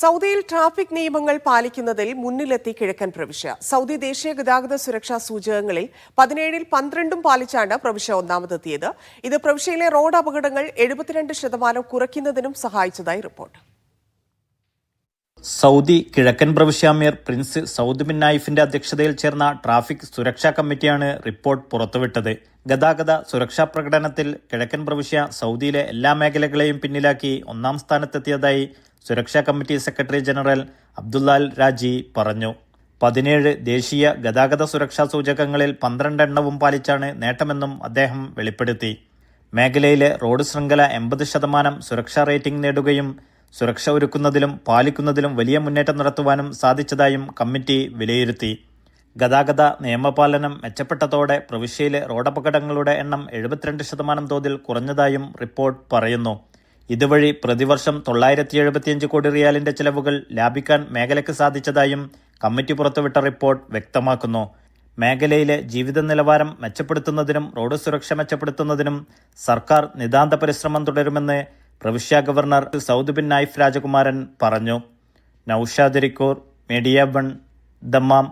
സൗദിയിൽ ട്രാഫിക് നിയമങ്ങൾ പാലിക്കുന്നതിൽ മുന്നിലെത്തി കിഴക്കൻ പ്രവിശ്യ. സൗദി ദേശീയ ഗതാഗത സുരക്ഷാ സൂചകങ്ങളിൽ പതിനേഴിൽ പന്ത്രണ്ടും പാലിച്ചാണ് പ്രവിശ്യ ഒന്നാമതെത്തിയത്. ഇത് പ്രവിശ്യയിലെ റോഡ് അപകടങ്ങൾ എഴുപത്തിരണ്ട് ശതമാനം കുറയ്ക്കുന്നതിനും സഹായിച്ചതായി റിപ്പോർട്ട്. സൗദി കിഴക്കൻ പ്രവിശ്യ മേയർ പ്രിൻസ് സൗദ് ബിൻ നായിഫിന്റെ അധ്യക്ഷതയിൽ ചേർന്ന ട്രാഫിക് സുരക്ഷാ കമ്മിറ്റിയാണ് റിപ്പോർട്ട് പുറത്തുവിട്ടത്. ഗതാഗത സുരക്ഷാ പ്രകടനത്തിൽ കിഴക്കൻ പ്രവിശ്യ സൗദിയിലെ എല്ലാ മേഖലകളെയും പിന്നിലാക്കി ഒന്നാം സ്ഥാനത്തെത്തിയതായി സുരക്ഷാ കമ്മിറ്റി സെക്രട്ടറി ജനറൽ അബ്ദുല്ലാൽ രാജി പറഞ്ഞു. പതിനേഴ് ദേശീയ ഗതാഗത സുരക്ഷാ സൂചകങ്ങളിൽ പന്ത്രണ്ടെണ്ണവും പാലിച്ചാണ് നേട്ടമെന്നും അദ്ദേഹം വെളിപ്പെടുത്തി. മേഖലയിലെ റോഡ് ശൃംഖല എൺപത് ശതമാനം സുരക്ഷാ റേറ്റിംഗ് നേടുകയും സുരക്ഷ ഒരുക്കുന്നതിലും പാലിക്കുന്നതിലും വലിയ മുന്നേറ്റം നടത്തുവാനും സാധിച്ചതായും കമ്മിറ്റി വിലയിരുത്തി. ഗതാഗത നിയമപാലനം മെച്ചപ്പെട്ടതോടെ പ്രവിശ്യയിലെ റോഡപകടങ്ങളുടെ എണ്ണം എഴുപത്തിരണ്ട് ശതമാനം തോതിൽ കുറഞ്ഞതായും റിപ്പോർട്ട് പറയുന്നു. ഇതുവഴി പ്രതിവർഷം തൊള്ളായിരത്തി എഴുപത്തിയഞ്ച് കോടി റിയാലിന്റെ ചെലവുകൾ ലാഭിക്കാൻ മേഖലയ്ക്ക് സാധിച്ചതായും കമ്മിറ്റി പുറത്തുവിട്ട റിപ്പോർട്ട് വ്യക്തമാക്കുന്നു. മേഖലയിലെ ജീവിത നിലവാരം മെച്ചപ്പെടുത്തുന്നതിനും റോഡ് സുരക്ഷ മെച്ചപ്പെടുത്തുന്നതിനും സർക്കാർ നിതാന്ത പരിശ്രമം തുടരുമെന്ന് പ്രവിശ്യ ഗവർണർ സൗദ് ബിൻ നായിഫ് രാജകുമാരൻ പറഞ്ഞു. Noushad Media One Dammam.